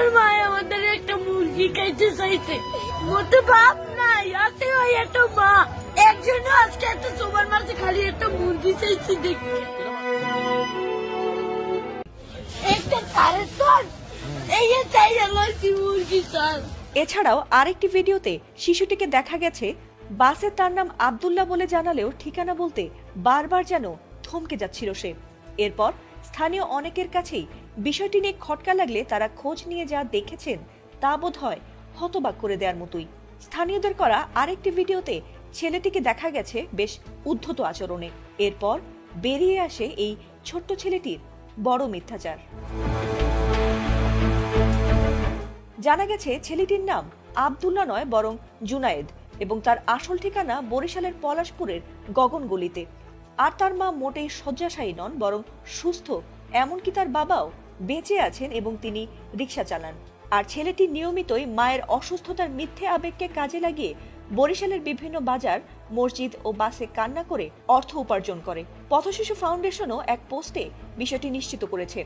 আমার মা আমাদের একটা মুরগি খাইতে চাইছে। মতো বাপ নাই, আছে ওই একটা মা। একজন আজকে একটা সবার মাঝে খালি একটা মুরগি চাইছে দেখতে। এই চাই লইছি মুরগি স্যার এছাড়াও আরেকটি ভিডিওতে শিশুটিকে দেখা গেছে, বাসে তার নাম আব্দুল্লাহ বলে জানালেও ঠিকানা বলতে বারবার যেন থমকে যাচ্ছিল সে। এরপর স্থানীয় অনেকের কাছেই বিষয়টি নিয়ে খটকা লাগলে তারা খোঁজ নিয়ে যা দেখেছেন তা বোধ হয় হতবাক করে দেওয়ার মতোই। স্থানীয়দের করা আরেকটি ভিডিওতে ছেলেটিকে দেখা গেছে বেশ উদ্ধত আচরণে। এরপর বেরিয়ে আসে এই ছোট্ট ছেলেটির বড় মিথ্যাচার। জানা গেছে ছেলেটির নাম আব্দুল্লাহ নয়, বরং জুনায়েদ এবং তার আসল ঠিকানা বরিশালের পলাশপুরের গগনগলিতে। আর তার মা মোটেই শয্যাশায়ী নন, বরং সুস্থ। এমনকি তার বাবাও বেঁচে আছেন এবং তিনি রিক্সা চালান। আর ছেলেটি নিয়মিতই মায়ের অসুস্থতার মিথ্যে আবেগকে কাজে লাগিয়ে বরিশালের বিভিন্ন বাজার, মসজিদ ও বাসে কান্না করে অর্থ উপার্জন করে। পথশিশু ফাউন্ডেশনও এক পোস্টে বিষয়টি নিশ্চিত করেছে।